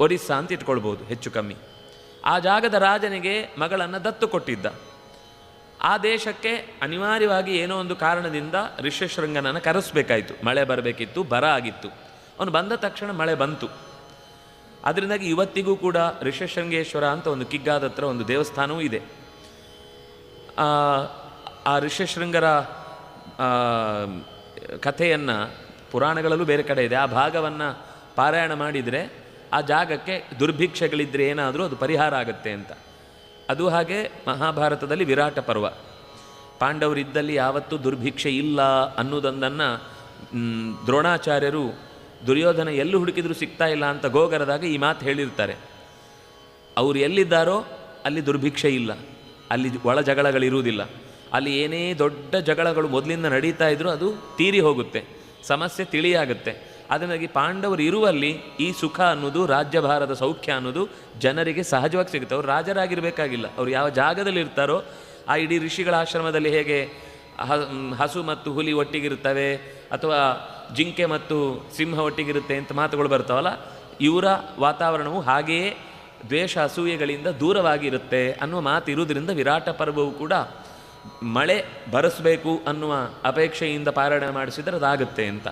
ಒರಿಸ್ಸಾ ಅಂತ ಇಟ್ಕೊಳ್ಬೋದು ಹೆಚ್ಚು ಕಮ್ಮಿ. ಆ ಜಾಗದ ರಾಜನಿಗೆ ಮಗಳನ್ನು ದತ್ತು ಕೊಟ್ಟಿದ್ದ. ಆ ದೇಶಕ್ಕೆ ಅನಿವಾರ್ಯವಾಗಿ ಏನೋ ಒಂದು ಕಾರಣದಿಂದ ಋಷ್ಯಶೃಂಗನನ್ನು ಕರೆಸಬೇಕಾಯಿತು. ಮಳೆ ಬರಬೇಕಿತ್ತು ಬರ ಆಗಿತ್ತು. ಅವನು ಬಂದ ತಕ್ಷಣ ಮಳೆ ಬಂತು. ಅದರಿಂದಾಗಿ ಇವತ್ತಿಗೂ ಕೂಡ ಋಷ್ಯಶೃಂಗೇಶ್ವರ ಅಂತ ಒಂದು ಕಿಗ್ಗಾದ ಹತ್ರ ಒಂದು ದೇವಸ್ಥಾನವೂ ಇದೆ. ಆ, ಋಷ್ಯಶೃಂಗರ ಕಥೆಯನ್ನು ಪುರಾಣಗಳಲ್ಲೂ ಬೇರೆ ಕಡೆ ಇದೆ. ಆ ಭಾಗವನ್ನು ಪಾರಾಯಣ ಮಾಡಿದರೆ ಆ ಜಾಗಕ್ಕೆ ದುರ್ಭಿಕ್ಷೆಗಳಿದ್ದರೆ ಏನಾದರೂ ಅದು ಪರಿಹಾರ ಆಗುತ್ತೆ ಅಂತ. ಅದು ಹಾಗೆ ಮಹಾಭಾರತದಲ್ಲಿ ವಿರಾಟ ಪರ್ವ. ಪಾಂಡವರಿದ್ದಲ್ಲಿ ಯಾವತ್ತೂ ದುರ್ಭಿಕ್ಷೆ ಇಲ್ಲ ಅನ್ನೋದೊಂದನ್ನು ದ್ರೋಣಾಚಾರ್ಯರು ದುರ್ಯೋಧನ ಎಲ್ಲಿ ಹುಡುಕಿದ್ರು ಸಿಗ್ತಾ ಇಲ್ಲ ಅಂತ ಗೋಗರದಾಗ ಈ ಮಾತು ಹೇಳಿರ್ತಾರೆ. ಅವರು ಎಲ್ಲಿದ್ದಾರೋ ಅಲ್ಲಿ ದುರ್ಭಿಕ್ಷೆ ಇಲ್ಲ. ಅಲ್ಲಿ ಒಳ ಜಗಳಗಳಿರುವುದಿಲ್ಲ. ಅಲ್ಲಿ ಏನೇ ದೊಡ್ಡ ಜಗಳಗಳು ಮೊದಲಿಂದ ನಡೀತಾ ಇದ್ರೂ ಅದು ತೀರಿ ಹೋಗುತ್ತೆ. ಸಮಸ್ಯೆ ತಿಳಿಯಾಗುತ್ತೆ. ಅದನ್ನಾಗಿ ಪಾಂಡವರು ಇರುವಲ್ಲಿ ಈ ಸುಖ ಅನ್ನೋದು, ರಾಜ್ಯಭಾರದ ಸೌಖ್ಯ ಅನ್ನೋದು ಜನರಿಗೆ ಸಹಜವಾಗಿ ಸಿಗುತ್ತೆ. ಅವ್ರು ರಾಜರಾಗಿರಬೇಕಾಗಿಲ್ಲ. ಅವ್ರು ಯಾವ ಜಾಗದಲ್ಲಿ ಇರ್ತಾರೋ, ಆ ಇಡೀ ಋಷಿಗಳ ಆಶ್ರಮದಲ್ಲಿ ಹೇಗೆ ಹಸು ಮತ್ತು ಹುಲಿ ಒಟ್ಟಿಗಿರುತ್ತವೆ, ಅಥವಾ ಜಿಂಕೆ ಮತ್ತು ಸಿಂಹ ಒಟ್ಟಿಗಿರುತ್ತೆ ಅಂತ ಮಾತುಗಳು ಬರ್ತಾವಲ್ಲ, ಇವರ ವಾತಾವರಣವು ಹಾಗೆಯೇ ದ್ವೇಷ, ಅಸೂಯೆಗಳಿಂದ ದೂರವಾಗಿರುತ್ತೆ ಅನ್ನುವ ಮಾತು ಇರುವುದರಿಂದ ವಿರಾಟ ಪರ್ವವು ಕೂಡ ಮಳೆ ಬರೆಸಬೇಕು ಅನ್ನುವ ಅಪೇಕ್ಷೆಯಿಂದ ಪಾರಾಯಣ ಮಾಡಿಸಿದರೆ ಅದಾಗುತ್ತೆ ಅಂತ.